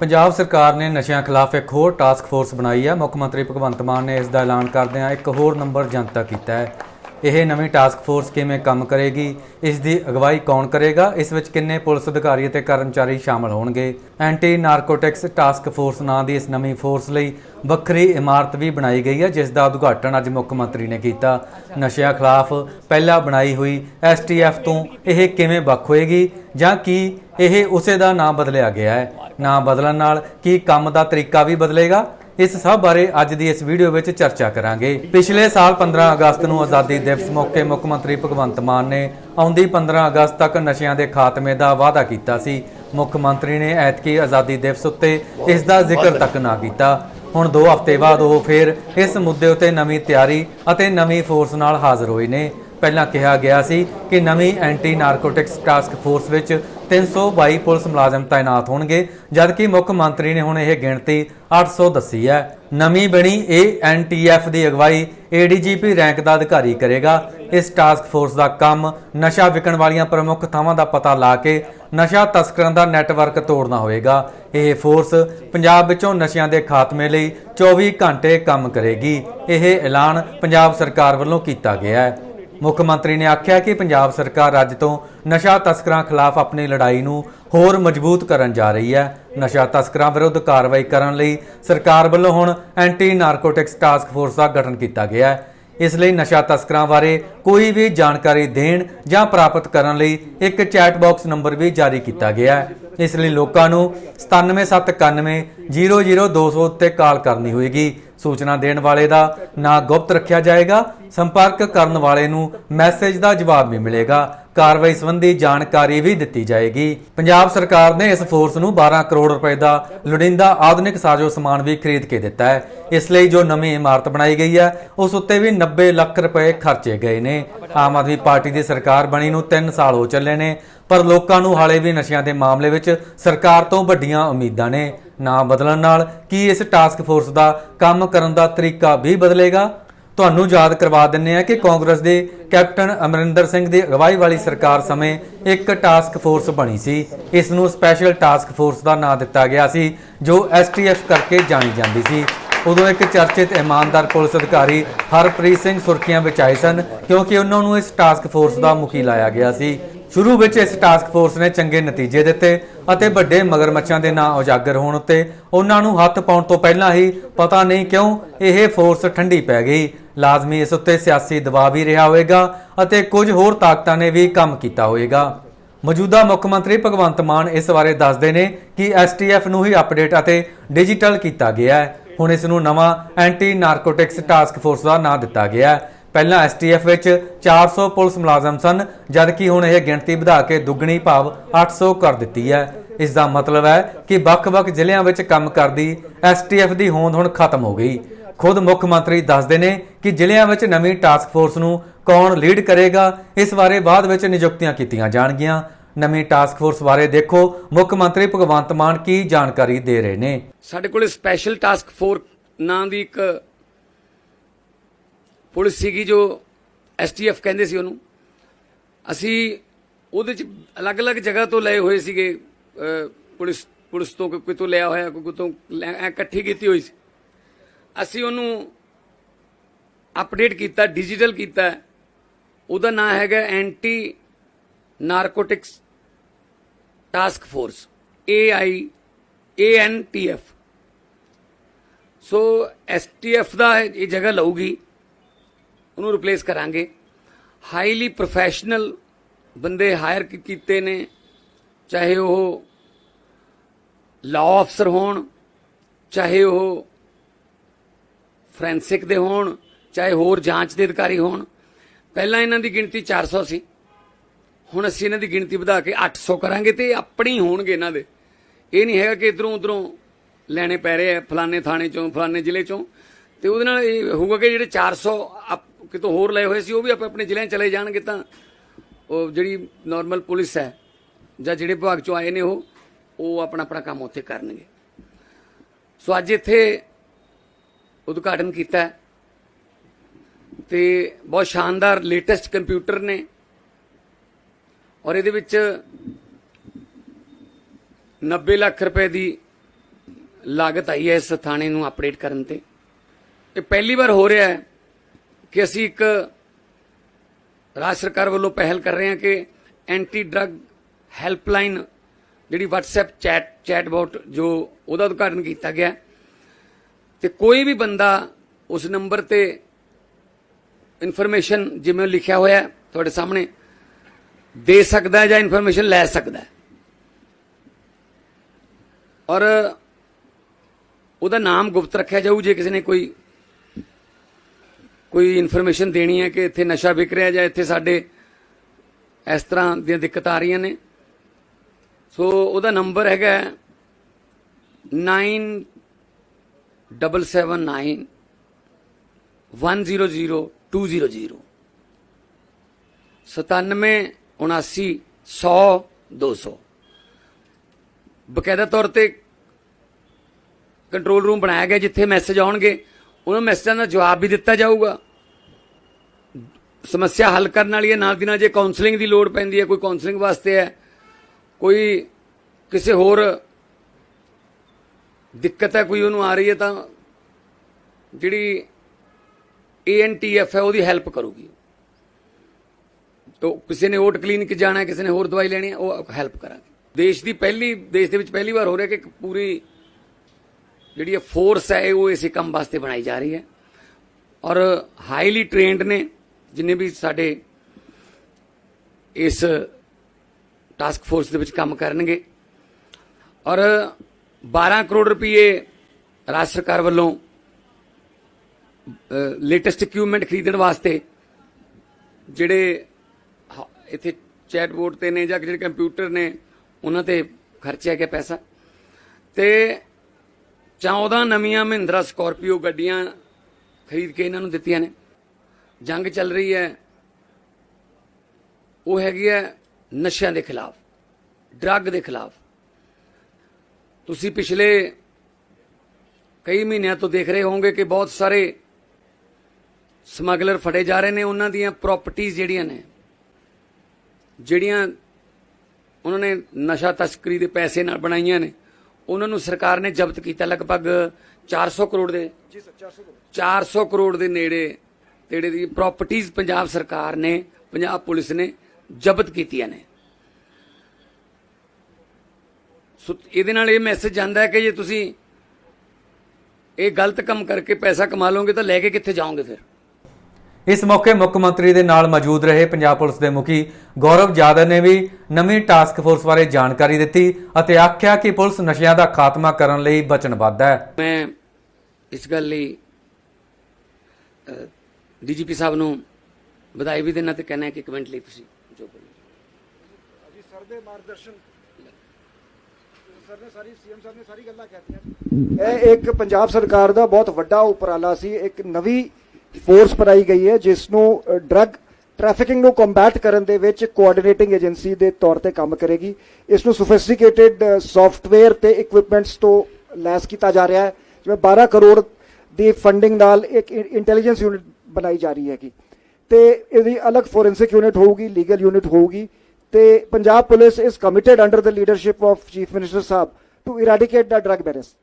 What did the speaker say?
ਪੰਜਾਬ ਸਰਕਾਰ ਨੇ ਨਸ਼ਿਆਂ ਖਿਲਾਫ ਇੱਕ ਹੋਰ ਟਾਸਕ ਫੋਰਸ ਬਣਾਈ ਹੈ। ਮੁੱਖ ਮੰਤਰੀ ਭਗਵੰਤ ਮਾਨ ਨੇ ਇਸ ਦਾ ਐਲਾਨ ਕਰਦਿਆਂ ਇੱਕ ਹੋਰ ਨੰਬਰ ਜਨਤਾ ਕੀਤਾ ਹੈ। ਇਹ ਨਵੀਂ ਟਾਸਕ ਫੋਰਸ ਕਿਵੇਂ ਕੰਮ ਕਰੇਗੀ ਇਸ ਦੀ ਅਗਵਾਈ ਕੌਣ ਕਰੇਗਾ, ਇਸ ਵਿੱਚ ਕਿੰਨੇ ਪੁਲਿਸ ਅਧਿਕਾਰੀ ਅਤੇ ਕਰਮਚਾਰੀ ਸ਼ਾਮਲ ਹੋਣਗੇ। ਐਂਟੀ ਨਾਰਕੋਟਿਕਸ ਟਾਸਕ ਫੋਰਸ ਨਾਂ ਦੀ ਇਸ ਨਵੀਂ ਫੋਰਸ ਲਈ ਵੱਖਰੀ ਇਮਾਰਤ ਵੀ ਬਣਾਈ ਗਈ ਹੈ, ਜਿਸ ਦਾ ਉਦਘਾਟਨ ਅੱਜ ਮੁੱਖ ਮੰਤਰੀ ਨੇ ਕੀਤਾ। ਨਸ਼ਿਆਂ ਖਿਲਾਫ ਪਹਿਲਾਂ ਬਣਾਈ ਹੋਈ ਐਸਟੀਐਫ ਤੋਂ ਇਹ ਕਿਵੇਂ ਵੱਖ ਹੋਏਗੀ, ਜਾਂ ਕੀ ਇਹ ਉਸੇ ਦਾ ਨਾਮ ਬਦਲਿਆ ਗਿਆ ਹੈ? ਨਾਮ ਬਦਲਣ ਨਾਲ ਕੀ ਕੰਮ ਦਾ ਤਰੀਕਾ ਵੀ ਬਦਲੇਗਾ? ਇਸ ਸਭ ਬਾਰੇ ਅੱਜ ਦੀ ਇਸ ਵੀਡੀਓ ਵਿੱਚ ਚਰਚਾ ਕਰਾਂਗੇ। ਪਿਛਲੇ ਸਾਲ 15 ਅਗਸਤ ਨੂੰ ਆਜ਼ਾਦੀ ਦਿਵਸ ਮੌਕੇ ਮੁੱਖ ਮੰਤਰੀ ਭਗਵੰਤ ਮਾਨ ਨੇ ਆਉਂਦੀ 15 ਅਗਸਤ ਤੱਕ ਨਸ਼ਿਆਂ ਦੇ ਖਾਤਮੇ ਦਾ ਵਾਅਦਾ ਕੀਤਾ ਸੀ। ਮੁੱਖ ਮੰਤਰੀ ਨੇ ਐਤਕੀ ਆਜ਼ਾਦੀ ਦਿਵਸ ਉੱਤੇ ਇਸ ਦਾ ਜ਼ਿਕਰ ਤੱਕ ਨਾ ਕੀਤਾ। ਹੁਣ 2 ਹਫ਼ਤੇ ਬਾਅਦ ਉਹ ਫਿਰ ਇਸ ਮੁੱਦੇ ਉੱਤੇ ਨਵੀਂ ਤਿਆਰੀ ਅਤੇ ਨਵੀਂ ਫੋਰਸ ਨਾਲ ਹਾਜ਼ਰ ਹੋਏ ਨੇ। ਪਹਿਲਾਂ ਕਿਹਾ ਗਿਆ ਸੀ ਕਿ ਨਵੀਂ ਐਂਟੀ ਨਾਰਕੋਟਿਕਸ ਟਾਸਕ ਫੋਰਸ ਵਿੱਚ 322 ਪੁਲਿਸ ਮੁਲਾਜ਼ਮ ਤਾਇਨਾਤ ਹੋਣਗੇ, ਜਦਕਿ ਮੁੱਖ ਮੰਤਰੀ ਨੇ ਹੁਣ ਇਹ ਗਿਣਤੀ 800 ਦੱਸੀ ਹੈ। ਨਵੀਂ ਬਣੀ ਏਐਨਟੀਐਫ ਦੀ ਅਗਵਾਈ ਏਡੀਜੀਪੀ ਰੈਂਕ ਦਾ ਅਧਿਕਾਰੀ ਕਰੇਗਾ। ਇਸ ਟਾਸਕ ਫੋਰਸ ਦਾ ਕੰਮ ਨਸ਼ਾ ਵਿਕਣ ਵਾਲੀਆਂ ਪ੍ਰਮੁੱਖ ਥਾਵਾਂ ਦਾ ਪਤਾ ਲਾ ਕੇ ਨਸ਼ਾ ਤਸਕਰਾਂ ਦਾ ਨੈਟਵਰਕ ਤੋੜਨਾ ਹੋਵੇਗਾ ਇਹ ਫੋਰਸ ਪੰਜਾਬ ਵਿੱਚੋਂ ਨਸ਼ਿਆਂ ਦੇ ਖਾਤਮੇ ਲਈ 24 ਘੰਟੇ ਕੰਮ ਕਰੇਗੀ। ਇਹ ਐਲਾਨ ਪੰਜਾਬ ਸਰਕਾਰ ਵੱਲੋਂ ਕੀਤਾ ਗਿਆ ਹੈ। ਮੁੱਖ ਮੰਤਰੀ ਨੇ ਆਖਿਆ ਕਿ ਪੰਜਾਬ ਸਰਕਾਰ ਅੱਜ ਤੋਂ ਨਸ਼ਾ ਤਸਕਰਾਂ ਖਿਲਾਫ ਆਪਣੀ ਲੜਾਈ ਨੂੰ ਹੋਰ ਮਜ਼ਬੂਤ ਕਰਨ ਜਾ ਰਹੀ ਹੈ। ਨਸ਼ਾ ਤਸਕਰਾਂ ਵਿਰੁੱਧ ਕਾਰਵਾਈ ਕਰਨ ਲਈ ਸਰਕਾਰ ਵੱਲੋਂ ਹੁਣ ਐਂਟੀ ਨਾਰਕੋਟਿਕਸ ਟਾਸਕ ਫੋਰਸ ਦਾ ਗਠਨ ਕੀਤਾ ਗਿਆ ਹੈ। ਇਸ ਲਈ ਨਸ਼ਾ ਤਸਕਰਾਂ ਬਾਰੇ ਕੋਈ ਵੀ ਜਾਣਕਾਰੀ ਦੇਣ ਜਾਂ ਪ੍ਰਾਪਤ ਕਰਨ ਲਈ ਇੱਕ ਚੈਟ ਬਾਕਸ ਨੰਬਰ ਵੀ ਜਾਰੀ ਕੀਤਾ ਗਿਆ ਹੈ। ਇਸ ਲਈ ਲੋਕਾਂ ਨੂੰ 97791 00200 ਉੱਤੇ ਕਾਲ ਕਰਨੀ ਹੋਏਗੀ। ਸੂਚਨਾ ਦੇਣ ਵਾਲੇ ਦਾ ਨਾਂ ਗੁਪਤ ਰੱਖਿਆ ਜਾਏਗਾ। ਸੰਪਰਕ ਕਰਨ ਵਾਲੇ ਨੂੰ ਮੈਸੇਜ ਦਾ ਜਵਾਬ ਵੀ ਮਿਲੇਗਾ। ਕਾਰਵਾਈ ਸੰਬੰਧੀ ਜਾਣਕਾਰੀ ਵੀ ਦਿੱਤੀ ਜਾਏਗੀ। ਪੰਜਾਬ ਸਰਕਾਰ ਨੇ ਇਸ ਫੋਰਸ ਨੂੰ 12 ਕਰੋੜ ਰੁਪਏ ਦਾ ਲੋੜੀਂਦਾ ਆਧੁਨਿਕ ਸਾਜ਼ੋ ਸਮਾਨ ਵੀ ਖਰੀਦ ਕੇ ਦਿੱਤਾ ਹੈ। ਇਸ ਲਈ ਜੋ ਨਵੀਂ ਇਮਾਰਤ ਬਣਾਈ ਗਈ ਹੈ, ਉਸ ਉੱਤੇ ਵੀ 90 ਲੱਖ ਰੁਪਏ ਖਰਚੇ ਗਏ ਨੇ। ਆਮ ਆਦਮੀ ਪਾਰਟੀ ਦੀ ਸਰਕਾਰ ਬਣੀ ਨੂੰ 3 ਸਾਲ ਹੋ ਚੱਲੇ ਨੇ, ਪਰ ਲੋਕਾਂ ਨੂੰ ਹਾਲੇ ਵੀ ਨਸ਼ਿਆਂ ਦੇ ਮਾਮਲੇ ਵਿੱਚ ਸਰਕਾਰ ਤੋਂ ਵੱਡੀਆਂ ਉਮੀਦਾਂ ਨੇ। ਨਾ ਬਦਲਣ ਨਾਲ ਕੀ ਇਸ ਟਾਸਕ ਫੋਰਸ ਦਾ ਕੰਮ ਕਰਨ ਦਾ ਤਰੀਕਾ ਵੀ ਬਦਲੇਗਾ? ਤੁਹਾਨੂੰ ਯਾਦ ਕਰਵਾ ਦਿੰਨੇ ਆ ਕਿ ਕਾਂਗਰਸ ਦੇ ਕੈਪਟਨ ਅਮਰਿੰਦਰ ਸਿੰਘ ਦੀ ਅਗਵਾਈ ਵਾਲੀ ਸਰਕਾਰ ਸਮੇਂ ਇੱਕ ਟਾਸਕ ਫੋਰਸ ਬਣੀ ਸੀ। ਇਸ ਨੂੰ ਸਪੈਸ਼ਲ ਟਾਸਕ ਫੋਰਸ ਦਾ ਨਾਂ ਦਿੱਤਾ ਗਿਆ ਸੀ, ਜੋ ਐਸਟੀਐਫ ਕਰਕੇ ਜਾਣੀ ਜਾਂਦੀ ਸੀ। ਉਦੋਂ ਇੱਕ ਚਰਚਿਤ ਇਮਾਨਦਾਰ ਪੁਲਿਸ ਅਧਿਕਾਰੀ ਹਰਪ੍ਰੀਤ ਸਿੰਘ ਸੁਰਖੀਆਂ ਵਿੱਚ ਆਏ ਸਨ, ਕਿਉਂਕਿ ਉਹਨਾਂ ਨੂੰ ਇਸ ਟਾਸਕ ਫੋਰਸ ਦਾ ਮੁਖੀ ਲਾਇਆ ਗਿਆ ਸੀ। ਸ਼ੁਰੂ ਵਿੱਚ ਇਸ ਟਾਸਕ ਫੋਰਸ ਨੇ ਚੰਗੇ ਨਤੀਜੇ ਦਿੱਤੇ ਅਤੇ ਵੱਡੇ ਮਗਰਮੱਛਾਂ ਦੇ ਨਾਂ ਉਜਾਗਰ ਹੋਣ ਉੱਤੇ ਉਹਨਾਂ ਨੂੰ ਹੱਥ ਪਾਉਣ ਤੋਂ ਪਹਿਲਾਂ ਹੀ ਪਤਾ ਨਹੀਂ ਕਿਉਂ ਇਹ ਫੋਰਸ ਠੰਡੀ ਪੈ ਗਈ। ਲਾਜ਼ਮੀ ਇਸ ਉੱਤੇ ਸਿਆਸੀ ਦਬਾਅ ਵੀ ਰਿਹਾ ਹੋਵੇਗਾ ਅਤੇ ਕੁਝ ਹੋਰ ਤਾਕਤਾਂ ਨੇ ਵੀ ਕੰਮ ਕੀਤਾ ਹੋਵੇਗਾ। ਮੌਜੂਦਾ ਮੁੱਖ ਮੰਤਰੀ ਭਗਵੰਤ ਮਾਨ ਇਸ ਬਾਰੇ ਦੱਸਦੇ ਨੇ ਕਿ ਐਸਟੀਐਫ ਨੂੰ ਹੀ ਅਪਡੇਟ ਅਤੇ ਡਿਜੀਟਲ ਕੀਤਾ ਗਿਆ ਹੈ। ਹੁਣ ਇਸ ਨੂੰ ਨਵਾਂ ਐਂਟੀ ਨਾਰਕੋਟਿਕਸ ਟਾਸਕ ਫੋਰਸ ਦਾ ਨਾਂ ਦਿੱਤਾ ਗਿਆ ਹੈ। ਪਹਿਲਾਂ ਐਸਟੀਐਫ ਵਿੱਚ 400 ਪੁਲਿਸ ਮੁਲਾਜ਼ਮ ਸਨ, ਜਦਕਿ ਹੁਣ ਇਹ ਗਿਣਤੀ ਵਧਾ ਕੇ ਦੁੱਗਣੀ ਭਾਵ 800 ਕਰ ਦਿੱਤੀ ਹੈ। ਇਸ ਦਾ ਮਤਲਬ ਹੈ ਕਿ ਵੱਖ-ਵੱਖ ਜ਼ਿਲ੍ਹਿਆਂ ਵਿੱਚ ਕੰਮ ਕਰਦੀ ਐਸਟੀਐਫ ਦੀ ਹੋਂਦ ਹੁਣ ਖਤਮ ਹੋ ਗਈ। ਖੁਦ ਮੁੱਖ ਮੰਤਰੀ ਦੱਸਦੇ ਨੇ ਕਿ ਜ਼ਿਲ੍ਹਿਆਂ ਵਿੱਚ ਨਵੀਂ ਟਾਸਕ ਫੋਰਸ ਨੂੰ ਕੌਣ ਲੀਡ ਕਰੇਗਾ, ਇਸ ਬਾਰੇ ਬਾਅਦ ਵਿੱਚ ਨਿਯੁਕਤੀਆਂ ਕੀਤੀਆਂ ਜਾਣਗੀਆਂ। ਨਵੀਂ ਟਾਸਕ ਫੋਰਸ ਬਾਰੇ ਦੇਖੋ, ਮੁੱਖ ਮੰਤਰੀ ਭਗਵੰਤ ਮਾਨ ਕੀ ਜਾਣਕਾਰੀ ਦੇ ਰਹੇ ਨੇ। ਸਾਡੇ ਕੋਲ ਸਪੈਸ਼ਲ ਟਾਸਕ ਫੋਰਸ ਨਾਂ ਦੀ ਇੱਕ ਪੁਲਿਸ ਸੀਗੀ ਜੋ ਐਸਟੀਐਫ ਕਹਿੰਦੇ ਸੀ ਉਹਨੂੰ। ਅਸੀਂ ਉਹਦੇ ਚ ਅਲੱਗ-ਅਲੱਗ ਜਗ੍ਹਾ ਤੋਂ ਲਏ ਹੋਏ ਸੀਗੇ ਪੁਲਿਸ ਪੁਲਿਸ ਤੋਂ ਕੋਈ ਤੋਂ ਲਿਆ ਹੋਇਆ, ਕੋਈ ਤੋਂ ਲੈ- ਇਕੱਠੀ ਕੀਤੀ ਹੋਈ ਸੀ। ਅਸੀਂ ਉਹਨੂੰ ਅਪਡੇਟ ਕੀਤਾ, ਡਿਜੀਟਲ ਕੀਤਾ। ਉਹਦਾ ਨਾਮ ਹੈਗਾ anti narcotics task force AI ANTF so STF ਦਾ ਇਹ ਜਗ੍ਹਾ ਲਊਗੀ। ਉਹਨੂੰ ਰਿਪਲੇਸ ਕਰਾਂਗੇ। ਹਾਈਲੀ ਪ੍ਰੋਫੈਸ਼ਨਲ ਬੰਦੇ ਹਾਇਰ ਕੀਤੇ ਨੇ। ਚਾਹੇ ਉਹ ਲਾਅ ਅਫਸਰ ਹੋਣ, ਚਾਹੇ ਉਹ ਫੋਰੈਂਸਿਕ ਦੇ ਹੋਣ, ਚਾਹੇ ਹੋਰ ਜਾਂਚ ਦੇ ਅਧਿਕਾਰੀ ਹੋਣ। ਪਹਿਲਾਂ ਇਹਨਾਂ ਦੀ ਗਿਣਤੀ 400 ਸੀ ਹੁਣ ਅਸੀਂ ਇਹਨਾਂ ਦੀ ਗਿਣਤੀ ਵਧਾ ਕੇ 800 ਕਰਾਂਗੇ ਤੇ ਇਹ ਆਪਣੀ ਹੋਣਗੇ ਇਹਨਾਂ ਦੇ। ਇਹ ਨਹੀਂ ਹੈਗਾ ਕਿ ਇਧਰੋਂ ਉਧਰੋਂ ਲੈਣੇ ਪੈ ਰਹੇ ਆ, ਫਲਾਣੇ ਥਾਣੇ ਚੋਂ, ਫਲਾਣੇ ਜ਼ਿਲ੍ਹੇ ਚੋਂ। ਤੇ ਉਹਦੇ ਨਾਲ ਇਹ ਹੋਊਗਾ ਕਿ ਜਿਹੜੇ 400 ਆਪ- ਕਿਤੋਂ ਹੋਰ ਲਏ ਹੋਏ ਸੀ, ਉਹ ਵੀ ਆਪਣੇ ਆਪਣੇ ਜ਼ਿਲ੍ਹਿਆਂ 'ਚ ਚਲੇ ਜਾਣਗੇ ਤਾਂ ਉਹ ਜਿਹੜੀ ਨਾਰਮਲ ਪੁਲਿਸ ਹੈ ਜਾਂ ਜਿਹੜੇ ਵਿਭਾਗ ਚੋਂ ਆਏ ਨੇ ਉਹ ਉਹ ਆਪਣਾ ਆਪਣਾ ਕੰਮ ਉੱਥੇ ਕਰਨਗੇ। ਸੋ ਅੱਜ ਇੱਥੇ ਉਦਘਾਟਨ ਕੀਤਾ ਹੈ ਤੇ ਬਹੁਤ ਸ਼ਾਨਦਾਰ ਲੇਟੈਸਟ ਕੰਪਿਊਟਰ ਨੇ ਔਰ ਇਹਦੇ ਵਿੱਚ 90 ਲੱਖ ਰੁਪਏ ਦੀ ਲਾਗਤ ਆਈ ਹੈ ਇਸ ਥਾਣੇ ਨੂੰ ਅਪਡੇਟ ਕਰਨ ਤੇ। ਇਹ ਪਹਿਲੀ ਵਾਰ ਹੋ ਰਿਹਾ ਹੈ ਕਿ ਅਸੀਂ ਇੱਕ ਰਾਜ ਸਰਕਾਰ ਵੱਲੋਂ ਪਹਿਲ ਕਰ ਰਹੇ ਹਾਂ ਕਿ ਐਂਟੀ ਡਰੱਗ ਹੈਲਪਲਾਈਨ ਜਿਹੜੀ WhatsApp ਚੈਟ ਚੈਟਬੋਟ ਜੋ ਉਹਦਾ ਉਦਘਾਟਨ ਕੀਤਾ ਗਿਆ ਹੈ। ਤੇ ਕੋਈ ਵੀ ਬੰਦਾ ਉਸ ਨੰਬਰ ਤੇ ਇਨਫੋਰਮੇਸ਼ਨ ਜਿਵੇਂ ਲਿਖਿਆ ਹੋਇਆ ਤੁਹਾਡੇ ਸਾਹਮਣੇ ਦੇ ਸਕਦਾ ਹੈ ਜਾਂ ਇਨਫੋਰਮੇਸ਼ਨ ਲੈ ਸਕਦਾ ਹੈ ਔਰ ਉਹਦਾ ਨਾਮ ਗੁਪਤ ਰੱਖਿਆ ਜਾਊ, ਜੇ ਕਿਸੇ ਨੇ ਕੋਈ ਕੋਈ ਇਨਫੋਰਮੇਸ਼ਨ ਦੇਣੀ ਹੈ ਕਿ ਇੱਥੇ ਨਸ਼ਾ ਵਿਕ ਰਿਹਾ ਜਾਂ ਇੱਥੇ ਸਾਡੇ ਇਸ ਤਰ੍ਹਾਂ ਦੀਆਂ ਦਿੱਕਤਾਂ ਆ ਰਹੀਆਂ ਨੇ? ਸੋ ਉਹਦਾ ਨੰਬਰ ਹੈਗਾ 9779 100200 97 79 100 200 ਬਕਾਇਦਾ ਤੌਰ ਤੇ ਕੰਟਰੋਲ ਰੂਮ ਬਣਾਇਆ ਗਿਆ ਜਿੱਥੇ ਮੈਸੇਜ ਆਉਣਗੇ, ਉਹਨਾਂ ਮੈਸੇਜਾਂ ਦਾ ਜਵਾਬ ਵੀ ਦਿੱਤਾ ਜਾਊਗਾ। ਸਮੱਸਿਆ ਹੱਲ ਕਰਨ ਵਾਲੀ ਹੈ, ਨਾਲ ਦੀ ਨਾਲ ਜੇ ਕਾਉਂਸਲਿੰਗ ਦੀ ਲੋੜ ਪੈਂਦੀ ਹੈ, ਕੋਈ ਕਾਉਂਸਲਿੰਗ ਵਾਸਤੇ ਹੈ, ਕੋਈ ਕਿਸੇ ਹੋਰ ਦਿੱਕਤ ਹੈ, ਕੋਈ ਉਹਨੂੰ ਆ ਰਹੀ ਹੈ ਤਾਂ ਜਿਹੜੀ ਏਐਨਟੀਐਫ ਹੈ, ਉਹਦੀ ਹੈਲਪ ਕਰੂਗੀ। ਤੋ ਕਿਸੇ ਨੇ ਓਟ ਕਲੀਨਿਕ ਜਾਣਾ ਹੈ, ਕਿਸੇ ਨੇ ਹੋਰ ਦਵਾਈ ਲੈਣੀ ਹੈ, ਉਹ ਹੈਲਪ ਕਰਾਂਗੇ। ਦੇਸ਼ ਦੀ ਪਹਿਲੀ, ਦੇਸ਼ ਦੇ ਵਿੱਚ ਪਹਿਲੀ ਵਾਰ ਹੋ ਰਿਹਾ ਕਿ ਪੂਰੀ ਜਿਹੜੀ ਇਹ ਫੋਰਸ ਹੈ ਉਹ ਇਸੇ ਕੰਮ ਵਾਸਤੇ ਬਣਾਈ ਜਾ ਰਹੀ ਹੈ। ਔਰ ਹਾਈਲੀ ਟ੍ਰੇਨਡ ਨੇ ਜਿੰਨੇ ਵੀ ਸਾਡੇ ਇਸ ਟਾਸਕ ਫੋਰਸ ਦੇ ਵਿੱਚ ਕੰਮ ਕਰਨਗੇ। ਔਰ 12 ਕਰੋੜ ਰੁਪਏ ਰਾਜ ਸਰਕਾਰ ਵੱਲੋਂ ਲੇਟੈਸਟ ਇਕਵਿਪਮੈਂਟ ਖਰੀਦਣ ਵਾਸਤੇ ਜਿਹੜੇ ਹ- ਇੱਥੇ ਚੈਟਬੋਟ ਤੇ ਨੇ ਜਾਂ ਜਿਹੜੇ ਕੰਪਿਊਟਰ ਨੇ, ਉਹਨਾਂ ਤੇ ਖਰਚਿਆ ਗਿਆ ਪੈਸਾ। ਤੇ 14 ਨਵੀਆਂ ਮਹਿੰਦਰਾ ਸਕਾਰਪੀਓ ਗੱਡੀਆਂ ਖਰੀਦ ਕੇ ਇਹਨਾਂ ਨੂੰ ਦਿੱਤੀਆਂ ਨੇ। ਜੰਗ ਚੱਲ ਰਹੀ ਹੈ। ਉਹ ਹੈਗੀ ਹੈ ਨਸ਼ਿਆਂ ਦੇ ਖਿਲਾਫ ਡਰੱਗ ਦੇ ਖਿਲਾਫ। ਤੁਸੀਂ ਪਿਛਲੇ ਕਈ ਮਹੀਨਿਆਂ ਤੋਂ ਦੇਖ ਰਹੇ ਹੋਵੋਗੇ ਕਿ ਬਹੁਤ ਸਾਰੇ ਸਮਗਲਰ ਫੜੇ ਜਾ ਰਹੇ ਨੇ ਉਹਨਾਂ ਦੀਆਂ ਪ੍ਰਾਪਰਟੀਆਂ ਜਿਹੜੀਆਂ ਨੇ ਜਿਹੜੀਆਂ ਉਹਨਾਂ ਨੇ ਨਸ਼ਾ ਤਸਕਰੀ ਦੇ ਪੈਸੇ ਨਾਲ ਬਣਾਈਆਂ ਨੇ ਉਹਨਾਂ ਨੂੰ ਸਰਕਾਰ ਨੇ ਜ਼ਬਤ ਕੀਤਾ ਲਗਭਗ 400 ਕਰੋੜ ਦੇ ਜੀ ਸਰ 400 ਕਰੋੜ। 400 ਕਰੋੜ ਦੇ ਨੇੜੇ ਤੇੜੇ ਦੀ ਪ੍ਰਾਪਰਟੀਆਂ ਪੰਜਾਬ ਸਰਕਾਰ ਨੇ ਪੰਜਾਬ ਪੁਲਿਸ ਨੇ ਜ਼ਬਤ ਕੀਤੀਆਂ ਨੇ। ਸੋ ਇਹਦੇ ਨਾਲ ਇਹ ਮੈਸੇਜ ਜਾਂਦਾ ਹੈ ਕਿ ਜੇ ਤੁਸੀਂ ਇਹ ਗਲਤ ਕੰਮ ਕਰਕੇ ਪੈਸਾ ਕਮਾ ਲਓਗੇ ਤਾਂ ਲੈ ਕੇ ਕਿੱਥੇ ਜਾਓਗੇ ਫਿਰ? ਇਸ ਮੌਕੇ ਮੁੱਖ ਮੰਤਰੀ ਦੇ ਨਾਲ ਮੌਜੂਦ ਰਹੇ ਪੰਜਾਬ ਪੁਲਿਸ ਦੇ ਮੁਖੀ ਗੌਰਵ ਜਾਦਵ ਨੇ ਵੀ ਨਵੀਂ ਟਾਸਕ ਫੋਰਸ ਬਾਰੇ ਜਾਣਕਾਰੀ ਦਿੱਤੀ ਅਤੇ ਆਖਿਆ ਕਿ ਪੁਲਿਸ ਨਸ਼ਿਆਂ ਦਾ ਖਾਤਮਾ ਕਰਨ ਲਈ ਵਚਨਬੱਧ ਹੈ। ਮੈਂ ਇਸ ਗੱਲ ਲਈ ਡੀਜੀਪੀ ਸਾਹਿਬ ਨੂੰ ਵਧਾਈ ਵੀ ਦੇਣਾ ਤੇ ਕਹਿਣਾ ਕਿ ਇੱਕ ਲਈ ਤੁਸੀਂ ਜੋ ਬੋਲੋ। ਜੀ ਸਰ ਦੇ ਮਾਰਗਦਰਸ਼ਨ ਸਰ ਨੇ ਸਾਰੀ ਸੀਐਮ ਸਾਹਿਬ ਨੇ ਸਾਰੀ ਗੱਲਾਂ ਕਹਿਤੀਆਂ। ਇਹ ਇੱਕ ਪੰਜਾਬ ਸਰਕਾਰ ਦਾ ਬਹੁਤ ਵੱਡਾ ਉਪਰਾਲਾ ਸੀ। ਇੱਕ ਨਵੀਂ ਫੋਰਸ ਬਣਾਈ ਗਈ ਹੈ, ਜਿਸ ਨੂੰ ਡਰੱਗ ਟ੍ਰੈਫਿਕਿੰਗ ਨੂੰ ਕੰਬੈਟ ਕਰਨ ਦੇ ਵਿੱਚ ਕੋਆਰਡੀਨੇਟਿੰਗ ਏਜੰਸੀ ਦੇ ਤੌਰ ਤੇ ਕੰਮ ਕਰੇਗੀ। ਇਸ ਨੂੰ ਸੋਫਿਸਟੀਕੇਟਿਡ ਸੌਫਟਵੇਅਰ ਤੇ ਇਕਵਿਪਮੈਂਟਸ ਤੋਂ ਲੈਸ ਕੀਤਾ ਜਾ ਰਿਹਾ ਹੈ। ਜਿਵੇਂ 12 ਕਰੋੜ ਦੀ ਫੰਡਿੰਗ ਨਾਲ ਇੱਕ ਇੰਟੈਲੀਜੈਂਸ ਯੂਨਿਟ ਬਣਾਈ ਜਾ ਰਹੀ ਹੈਗੀ। ਤੇ ਇਹਦੀ ਅਲੱਗ ਫੋਰੈਂਸਿਕ ਯੂਨਿਟ ਹੋਊਗੀ ਲੀਗਲ ਯੂਨਿਟ ਹੋਊਗੀ। ਤੇ ਪੰਜਾਬ ਪੁਲਿਸ ਇਸ committed under the leadership of chief minister Sahib to eradicate the drug menace